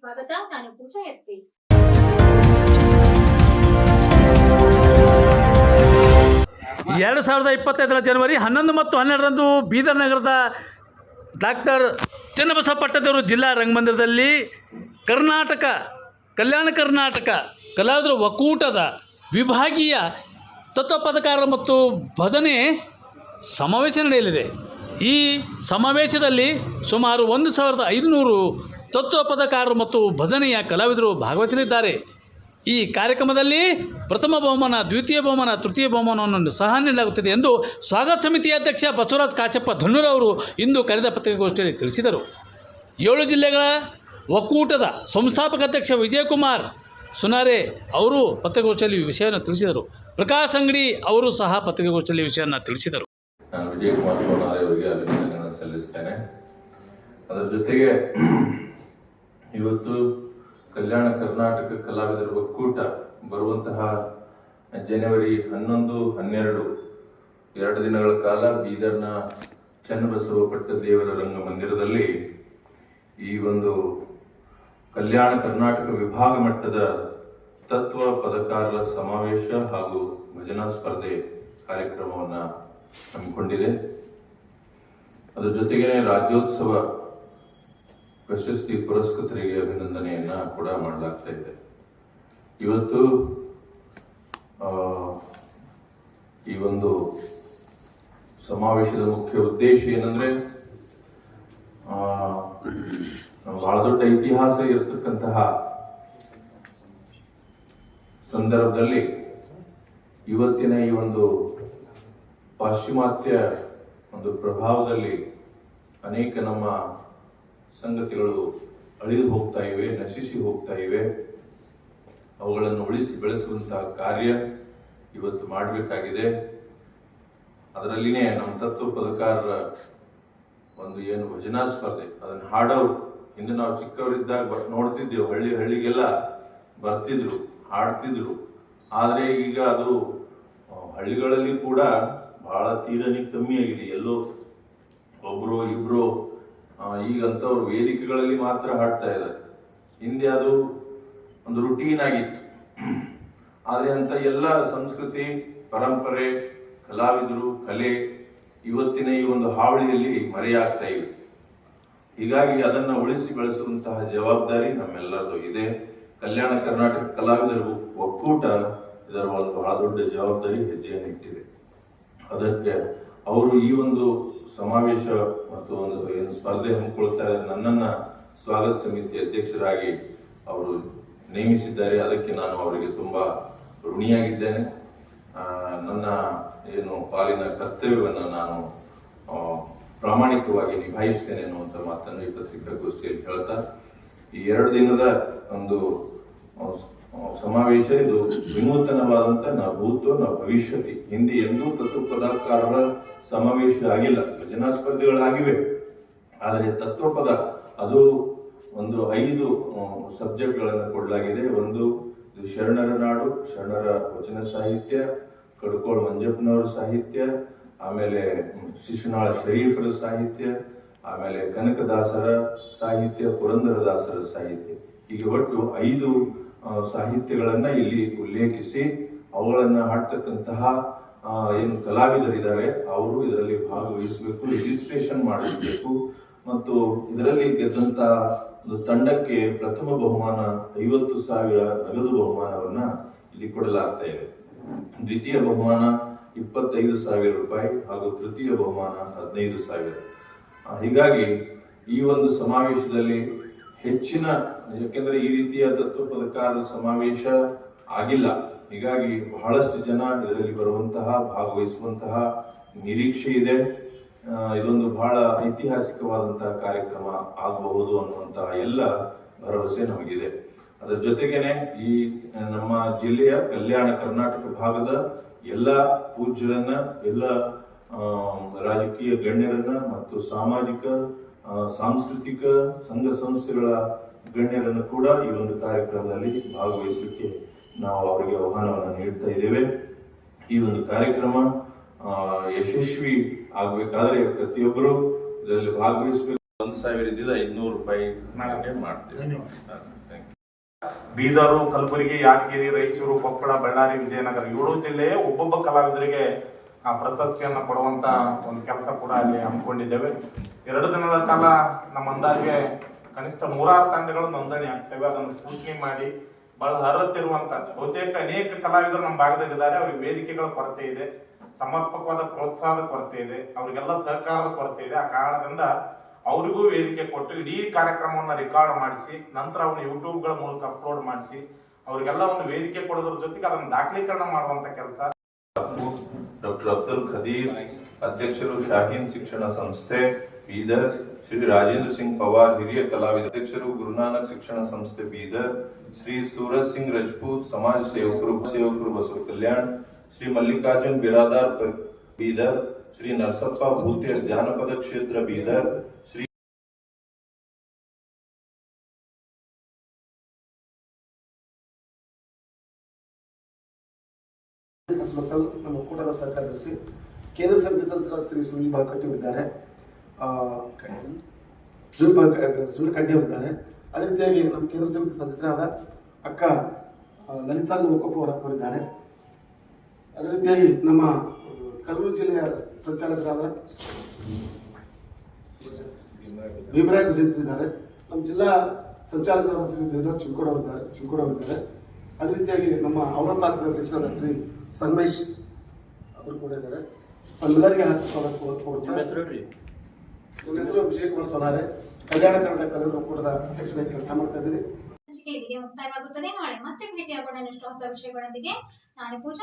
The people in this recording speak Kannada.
ಸ್ವಾಗತ. ನಾನು ಪೂಜಾ ಎಸ್ಪಿ. ಎರಡು ಸಾವಿರದ ಇಪ್ಪತ್ತೈದರ ಜನವರಿ ಹನ್ನೊಂದು ಮತ್ತು ಹನ್ನೆರಡರಂದು ಬೀದರ್ ನಗರದ ಡಾಕ್ಟರ್ ಚನ್ನಬಸವ ಪಟ್ಟದೇವರು ಜಿಲ್ಲಾ ರಂಗಮಂದಿರದಲ್ಲಿ ಕರ್ನಾಟಕ, ಕಲ್ಯಾಣ ಕರ್ನಾಟಕ, ಕಲಾವಿದರ ಒಕ್ಕೂಟದ ವಿಭಾಗೀಯ ತತ್ವ ಪದಕಾರ ಮತ್ತು ಭಜನೆ ಸಮಾವೇಶ ನಡೆಯಲಿದೆ. ಈ ಸಮಾವೇಶದಲ್ಲಿ ಸುಮಾರು ಒಂದು ಸಾವಿರದ ಐದುನೂರು ತತ್ವಪದಕಾರರು ಮತ್ತು ಭಜನೆಯ ಕಲಾವಿದರು ಭಾಗವಹಿಸಲಿದ್ದಾರೆ. ಈ ಕಾರ್ಯಕ್ರಮದಲ್ಲಿ ಪ್ರಥಮ ಬಹುಮಾನ, ದ್ವಿತೀಯ ಬಹುಮಾನ, ತೃತೀಯ ಬಹುಮಾನವನ್ನು ಸಹ ನೀಡಲಾಗುತ್ತದೆ ಎಂದು ಸ್ವಾಗತ ಸಮಿತಿ ಅಧ್ಯಕ್ಷ ಬಸವರಾಜ್ ಕಾಚಪ್ಪ ಧನ್ನೂರವರು ಇಂದು ಕರೆದ ಪತ್ರಿಕಾಗೋಷ್ಠಿಯಲ್ಲಿ ತಿಳಿಸಿದರು. ಏಳು ಜಿಲ್ಲೆಗಳ ಒಕ್ಕೂಟದ ಸಂಸ್ಥಾಪಕ ಅಧ್ಯಕ್ಷ ವಿಜಯಕುಮಾರ್ ಸುನಾರೆ ಅವರು ಪತ್ರಿಕಾಗೋಷ್ಠಿಯಲ್ಲಿ ವಿಷಯವನ್ನು ತಿಳಿಸಿದರು. ಪ್ರಕಾಶ್ ಅಂಗಡಿ ಅವರು ಸಹ ಪತ್ರಿಕಾಗೋಷ್ಠಿಯಲ್ಲಿ ವಿಷಯವನ್ನು ತಿಳಿಸಿದರು. ವಿಜಯಕುಮಾರ್ ಸೋನಾರೆ ಅಭಿನಂದನೆಗಳನ್ನು ಸಲ್ಲಿಸ್ತೇನೆ. ಅದರ ಜೊತೆಗೆ ಇವತ್ತು ಕಲ್ಯಾಣ ಕರ್ನಾಟಕ ಕಲಾವಿದರ ಒಕ್ಕೂಟ ಬರುವಂತಹ ಜನವರಿ ಹನ್ನೊಂದು, ಹನ್ನೆರಡು, ಎರಡು ದಿನಗಳ ಕಾಲ ಬೀದರ್ನ ಚನ್ನಬಸವ ಪಟ್ಟದೇವರ ರಂಗಮಂದಿರದಲ್ಲಿ ಈ ಒಂದು ಕಲ್ಯಾಣ ಕರ್ನಾಟಕ ವಿಭಾಗ ಮಟ್ಟದ ತತ್ವ ಪದಕಾರರ ಸಮಾವೇಶ ಹಾಗೂ ಭಜನಾ ಸ್ಪರ್ಧೆ ಕಾರ್ಯಕ್ರಮವನ್ನು ಹಮ್ಮಿಕೊಂಡಿದೆ. ಅದರ ಜೊತೆಗೆ ರಾಜ್ಯೋತ್ಸವ ಪ್ರಶಸ್ತಿ ಪುರಸ್ಕೃತರಿಗೆ ಅಭಿನಂದನೆಯನ್ನ ಕೂಡ ಮಾಡಲಾಗ್ತಾ ಇದೆ. ಇವತ್ತು ಈ ಒಂದು ಸಮಾವೇಶದ ಮುಖ್ಯ ಉದ್ದೇಶ ಏನಂದ್ರೆ ಬಹಳ ದೊಡ್ಡ ಇತಿಹಾಸ ಇರತಕ್ಕಂತಹ ಸಂದರ್ಭದಲ್ಲಿ ಇವತ್ತಿನ ಈ ಒಂದು ಪಾಶ್ಚಿಮಾತ್ಯ ಒಂದು ಪ್ರಭಾವದಲ್ಲಿ ಅನೇಕ ನಮ್ಮ ಸಂಗತಿಗಳು ಅಳಿದು ಹೋಗ್ತಾ ಇವೆ, ನಶಿಸಿ ಹೋಗ್ತಾ ಇವೆ. ಅವುಗಳನ್ನು ಉಳಿಸಿ ಬೆಳೆಸುವಂತಹ ಕಾರ್ಯ ಇವತ್ತು ಮಾಡಬೇಕಾಗಿದೆ. ಅದರಲ್ಲಿನೇ ನಮ್ಮ ತತ್ವ ಪದಕಾರರ ಒಂದು ಏನು ಭಜನಾ ಸ್ಪರ್ಧೆ. ಅದನ್ನ ಹಾಡೋರು. ಹಿಂದೆ ನಾವು ಚಿಕ್ಕವರಿದ್ದಾಗ ನೋಡ್ತಿದ್ದೆವು, ಹಳ್ಳಿ ಹಳ್ಳಿಗೆಲ್ಲ ಬರ್ತಿದ್ರು, ಹಾಡ್ತಿದ್ರು. ಆದರೆ ಈಗ ಅದು ಹಳ್ಳಿಗಳಲ್ಲಿ ಕೂಡ ಬಹಳ ತೀರನೇ ಕಮ್ಮಿ ಆಗಿದೆ. ಎಲ್ಲೋ ಒಬ್ರು ಇಬ್ರು ಈಗಂತವ್ರು ವೇದಿಕೆಗಳಲ್ಲಿ ಮಾತ್ರ ಹಾಡ್ತಾ ಇದ್ದಾರೆ. ಹಿಂದೆ ಅದು ಒಂದು ರುಟೀನ್ ಆಗಿತ್ತು. ಆದರೆ ಅಂತ ಎಲ್ಲ ಸಂಸ್ಕೃತಿ, ಪರಂಪರೆ, ಕಲಾವಿದರು, ಕಲೆ ಇವತ್ತಿನ ಈ ಒಂದು ಹಾವಳಿಯಲ್ಲಿ ಮರೆಯಾಗ್ತಾ ಇವೆ ಹೀಗಾಗಿ ಅದನ್ನ ಉಳಿಸಿ ಬೆಳೆಸುವಂತಹ ಜವಾಬ್ದಾರಿ ನಮ್ಮೆಲ್ಲರದು ಇದೆ. ಕಲ್ಯಾಣ ಕರ್ನಾಟಕ ಕಲಾವಿದರ ಒಕ್ಕೂಟ ಇದರ ಒಂದು ಬಹಳ ದೊಡ್ಡ ಜವಾಬ್ದಾರಿ ಹೆಜ್ಜೆಯನ್ನು ಇಟ್ಟಿದೆ ಅದಕ್ಕೆ ಅವರು ಈ ಒಂದು ಸಮಾವೇಶ ಮತ್ತು ಒಂದು ಏನು ಸ್ಪರ್ಧೆ ಹಮ್ಮಿಕೊಳ್ತಾ ನನ್ನನ್ನ ಸ್ವಾಗತ ಸಮಿತಿ ಅಧ್ಯಕ್ಷರಾಗಿ ಅವರು ನೇಮಿಸಿದ್ದಾರೆ. ಅದಕ್ಕೆ ನಾನು ಅವರಿಗೆ ತುಂಬಾ ಋಣಿಯಾಗಿದ್ದೇನೆ. ನನ್ನ ಏನು ಪಾಲಿನ ಕರ್ತವ್ಯವನ್ನು ನಾನು ಪ್ರಾಮಾಣಿಕವಾಗಿ ನಿಭಾಯಿಸ್ತೇನೆ ಅನ್ನುವಂಥ ಮಾತನ್ನು ಈ ಪತ್ರಿಕಾಗೋಷ್ಠಿಯಲ್ಲಿ ಹೇಳ್ತಾ, ಈ ಎರಡು ದಿನದ ಒಂದು ಸಮಾವೇಶ ಇದು ವಿನೂತನವಾದಂತ ನಾವು ಭೂತೋ ನಾ ಭವಿಷ್ಯತಿ. ಹಿಂದೆ ಎಂದೂ ತತ್ವ ಪದಾರ್ಥಕಾರರ ಸಮಾವೇಶ ಆಗಿಲ್ಲ. ಭಜನಾ ಸ್ಪರ್ಧೆಗಳಾಗಿವೆ ಆದರೆ ತತ್ವಪದ, ಅದು ಒಂದು ಐದು ಸಬ್ಜೆಕ್ಟ್ಗಳನ್ನು ಕೊಡಲಾಗಿದೆ. ಒಂದು ಶರಣರ ನಾಡು, ಶರಣರ ವಚನ ಸಾಹಿತ್ಯ, ಕಡ್ಕೋಳ್ ಮಂಜಪ್ಪನವರ ಸಾಹಿತ್ಯ, ಆಮೇಲೆ ಶಿಶುನಾಳ ಶರೀಫರ ಸಾಹಿತ್ಯ, ಆಮೇಲೆ ಕನಕದಾಸರ ಸಾಹಿತ್ಯ, ಪುರಂದರದಾಸರ ಸಾಹಿತ್ಯ. ಹೀಗೆ ಒಟ್ಟು ಐದು ಸಾಹಿತ್ಯಗಳನ್ನ ಇಲ್ಲಿ ಉಲ್ಲೇಖಿಸಿ ಅವುಗಳನ್ನ ಹಾಡ್ತಕ್ಕಂತಹ ಏನು ಕಲಾವಿದರಿದ್ದಾರೆ ಅವರು ಇದರಲ್ಲಿ ಭಾಗವಹಿಸಬೇಕು ರಿಜಿಸ್ಟ್ರೇಷನ್ ಮಾಡಿಸಬೇಕು. ಮತ್ತು ಇದರಲ್ಲಿ ಗೆದ್ದಂತ ಒಂದು ತಂಡಕ್ಕೆ ಪ್ರಥಮ ಬಹುಮಾನ, ಐವತ್ತು ಸಾವಿರ ನಗದು ಬಹುಮಾನವನ್ನ ಇಲ್ಲಿ ಕೊಡಲಾಗ್ತಾ ಇದೆ. ದ್ವಿತೀಯ ಬಹುಮಾನ, ಇಪ್ಪತ್ತೈದು ಸಾವಿರ ರೂಪಾಯಿ ಹಾಗೂ ತೃತೀಯ ಬಹುಮಾನ, ಹದಿನೈದು ಸಾವಿರ. ಹೀಗಾಗಿ ಈ ಒಂದು ಸಮಾವೇಶದಲ್ಲಿ ಹೆಚ್ಚಿನ ಯಾಕೆಂದ್ರೆ ಈ ರೀತಿಯ ತತ್ವ ಪದಕಾರ ಸಮಾವೇಶ ಆಗಿಲ್ಲ. ಹೀಗಾಗಿ ಬಹಳಷ್ಟು ಜನ ಇದರಲ್ಲಿ ಬರುವಂತಹ, ಭಾಗವಹಿಸುವಂತಹ ನಿರೀಕ್ಷೆ ಇದೆ. ಇದೊಂದು ಬಹಳ ಐತಿಹಾಸಿಕವಾದಂತಹ ಕಾರ್ಯಕ್ರಮ ಆಗಬಹುದು ಅನ್ನುವಂತಹ ಎಲ್ಲ ಭರವಸೆ ನಮಗಿದೆ. ಅದರ ಜೊತೆಗೇನೆ ಈ ನಮ್ಮ ಜಿಲ್ಲೆಯ ಕಲ್ಯಾಣ ಕರ್ನಾಟಕ ಭಾಗದ ಎಲ್ಲ ಪೂಜ್ಯರನ್ನ, ಎಲ್ಲ ರಾಜಕೀಯ ಗಣ್ಯರನ್ನ ಮತ್ತು ಸಾಮಾಜಿಕ ಸಾಂಸ್ಕೃತಿಕ, ಸಂಘ ಸಂಸ್ಥೆಗಳ ಗಣ್ಯರನ್ನು ಕೂಡ ಈ ಒಂದು ಕಾರ್ಯಕ್ರಮದಲ್ಲಿ ಭಾಗವಹಿಸಲಿಕ್ಕೆ ನಾವು ಅವರಿಗೆ ಆಹ್ವಾನವನ್ನು ನೀಡ್ತಾ ಇದ್ದೇವೆ. ಈ ಒಂದು ಕಾರ್ಯಕ್ರಮ ಯಶಸ್ವಿ ಆಗ್ಬೇಕಾದ್ರೆ ಪ್ರತಿಯೊಬ್ಬರು ಇದರಲ್ಲಿ ಭಾಗವಹಿಸಬೇಕು. ಒಂದ್ ಸಾವಿರದಿಂದ ಐದ್ನೂರು ರೂಪಾಯಿ ಮಾಡ್ತೇವೆ. ಬೀದರು ಕಲಬುರಗಿ ಯಾದಗಿರಿ ರಾಯಚೂರು ಕೊಪ್ಪಳ ಬಳ್ಳಾರಿ ವಿಜಯನಗರ ಏಳು ಜಿಲ್ಲೆಯ ಒಬ್ಬೊಬ್ಬ ಕಲಾವಿದರಿಗೆ ಆ ಪ್ರಶಸ್ತಿಯನ್ನ ಕೊಡುವಂತ ಒಂದು ಕೆಲಸ ಕೂಡ ಅಲ್ಲಿ ಹಮ್ಮಿಕೊಂಡಿದ್ದೇವೆ. ಎರಡು ದಿನಗಳ ಕಾಲ ನಮ್ಮ ಅಂದಾಜಿಗೆ ಕನಿಷ್ಠ ನೂರಾರು ತಂಡಗಳು ನೋಂದಣಿ ಆಗ್ತವೆ. ಅದನ್ನು ಸ್ಫೂರ್ತಿ ಮಾಡಿ ಬಹಳ ಹರಡುತ್ತಿರುವಂತದ್ದು ಬಹುತೇಕ ಅನೇಕ ಕಲಾವಿದರು ನಮ್ಮ ಭಾಗದಲ್ಲಿ ಇದ್ದಾರೆ ಅವ್ರಿಗೆ ವೇದಿಕೆಗಳ ಕೊರತೆ ಇದೆ. ಸಮರ್ಪಕವಾದ ಪ್ರೋತ್ಸಾಹದ ಕೊರತೆ ಇದೆ. ಅವರಿಗೆಲ್ಲ ಸಹಕಾರದ ಕೊರತೆ ಇದೆ. ಆ ಕಾರಣದಿಂದ ಅವರಿಗೂ ವೇದಿಕೆ ಕೊಟ್ಟು ಇಡೀ ಕಾರ್ಯಕ್ರಮವನ್ನ ರೆಕಾರ್ಡ್ ಮಾಡಿಸಿ, ನಂತರ ಅವನ್ನ ಯೂಟ್ಯೂಬ್ಗಳ ಮೂಲಕ ಅಪ್ಲೋಡ್ ಮಾಡಿಸಿ, ಅವರಿಗೆಲ್ಲ ಒಂದು ವೇದಿಕೆ ಕೊಡೋದ್ರ ಜೊತೆಗೆ ಅದನ್ನು ದಾಖಲೀಕರಣ ಮಾಡುವಂತ ಕೆಲಸ. ಡಾಕ್ಟರ್ ಅಬ್ದುಲ್ ಖದೀರ್, ಅಧ್ಯಕ್ಷರು ಶಾಹೀನ್ ಶಿಕ್ಷಣ ಸಂಸ್ಥೆ ಬೀದರ್ ಶ್ರೀ ರಾಜೇಂದ್ರ ಸಿಂಗ್ ಪವಾರ್ ಹಿರಿಯ ಕಲಾವಿದ ಅಧ್ಯಕ್ಷರು ಗುರುನಾನಕ್ ಶಿಕ್ಷಣ ಸಂಸ್ಥೆ ಬೀದರ್ ಶ್ರೀ ಸೂರಜ್ ಸಿಂಗ್ ರಜಪೂತ್ ಸಮಾಜ ಸೇವಕರು ಸೇವಕರು ಬಸವ ಕಲ್ಯಾಣ್ ಶ್ರೀ ಮಲ್ಲಿಕಾರ್ಜುನ್ ಬಿರಾದಾರ್ ಪ- ಬೀದರ್ ಶ್ರೀ ನರಸಪ್ಪ ಭೂತೇರ್ ಜಾನಪದ ಕ್ಷೇತ್ರ ಬೀದರ್ ಶ್ರೀ ಹಾಸ್ಪಿಟಲ್ ನಮ್ಮ ಒಕ್ಕೂಟದ ಸಹಕರಿಸಿ ಕೇಂದ್ರ ಸಮಿತಿ ಸದಸ್ಯರಾದ ಶ್ರೀ ಸುನಿಲ್ ಬಾಲ್ಕಟ್ಟಿ ಅವರಿದ್ದಾರೆ ಸುಳ್ಳು ಕಡ್ಡಿ ಅವರಿದ್ದಾರೆ. ಅದೇ ರೀತಿಯಾಗಿ ನಮ್ಮ ಕೇಂದ್ರ ಸಮಿತಿ ಸದಸ್ಯರಾದ ಅಕ್ಕ ಲಲಿತಾ ಲೋಕಪ್ಪ ಅವರ ಕೋರಿದ್ದಾರೆ. ಅದೇ ರೀತಿಯಾಗಿ ನಮ್ಮ ಕಲ್ಲೂರು ಕಲಬುರಗಿ ಜಿಲ್ಲೆಯ ಸಂಚಾಲಕರಾದ ಭೀಮರಾಯ್ ವಿಜೇಂದ್ರ ಇದ್ದಾರೆ. ನಮ್ಮ ಜಿಲ್ಲಾ ಸಂಚಾಲಕರಾದ ಶ್ರೀ ದೇವರ ಚಿಂಕೋಡ್ ಅವರಿದ್ದಾರೆ ಚಿಂಕೋಡ್ ಅವರಿದ್ದಾರೆ. ಅದೇ ರೀತಿಯಾಗಿ ನಮ್ಮ ಔರಂಗಾಬಾದ್ ಅಧ್ಯಕ್ಷರಾದ ಶ್ರೀ ಸಂಗಮೇಶ್ ಅವರು ಕೂಡ ಇದ್ದಾರೆ. ನಮ್ಮೆಲ್ಲರಿಗೆ ಹಾಕಿ ಸ್ವಾಗತ ನನ್ನ ಹೆಸರು ವಿಜಯಕುಮಾರ್ ಸೋಲಾರೆ ಕಲ್ಯಾಣ ಕರ್ನಾಟಕ ಕನ್ನಡ ಒಕ್ಕೂಟದ ಕೆಲಸ ಮಾಡ್ತಾ ಇದ್ದೀನಿ. ಮುಕ್ತಾಯವಾಗುತ್ತದೆ. ನಾಳೆ ಮತ್ತೆ ಭೇಟಿಯಾಗೋಣ. ಇಷ್ಟು ಹೊಸ ವಿಷಯಗಳೊಂದಿಗೆ ನಾನು ಪೂಜಾ.